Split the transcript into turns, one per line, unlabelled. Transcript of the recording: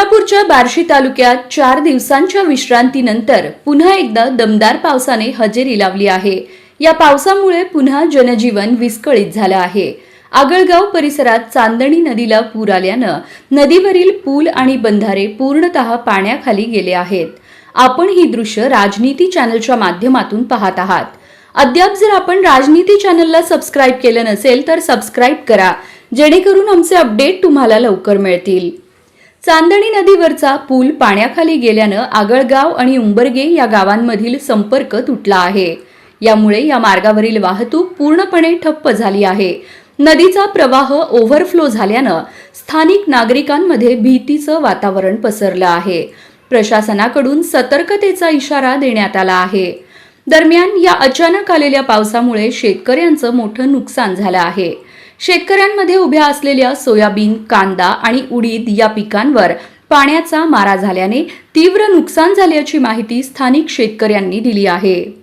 कोल्हापूरच्या बार्शी तालुक्यात चार दिवसांच्या विश्रांतीनंतर पुन्हा एकदा दमदार पावसाने हजेरी लावली आहे. या पावसामुळे पुन्हा जनजीवन विस्कळीत झालं आहे. आगळगाव परिसरात चांदणी नदीला पूर आल्यानं नदीवरील पूल आणि बंधारे पूर्णतः पाण्याखाली गेले आहेत. आपण ही दृश्य राजनीती चॅनलच्या माध्यमातून पाहत आहात. अद्याप जर आपण राजनीती चॅनलला सबस्क्राईब केलं नसेल तर सबस्क्राईब करा जेणेकरून आमचे अपडेट तुम्हाला लवकर मिळतील. चांदणी नदीवरचा पूल पाण्याखाली गेल्यानं आगळगाव आणि उंबरगे या गावांमधील संपर्क तुटला आहे. यामुळे या मार्गावरील वाहतूक पूर्णपणे ठप्प झाली आहे. नदीचा प्रवाह ओव्हरफ्लो झाल्यानं स्थानिक नागरिकांमध्ये भीतीचं वातावरण पसरलं आहे. प्रशासनाकडून सतर्कतेचा इशारा देण्यात आला आहे. दरम्यान या अचानक आलेल्या पावसामुळे शेतकऱ्यांचं मोठं नुकसान झालं आहे. शेतकऱ्यांमध्ये उभ्या असलेल्या सोयाबीन कांदा आणि उडीद या पिकांवर पाण्याचा मारा झाल्याने तीव्र नुकसान झाल्याची माहिती स्थानिक शेतकऱ्यांनी दिली आहे.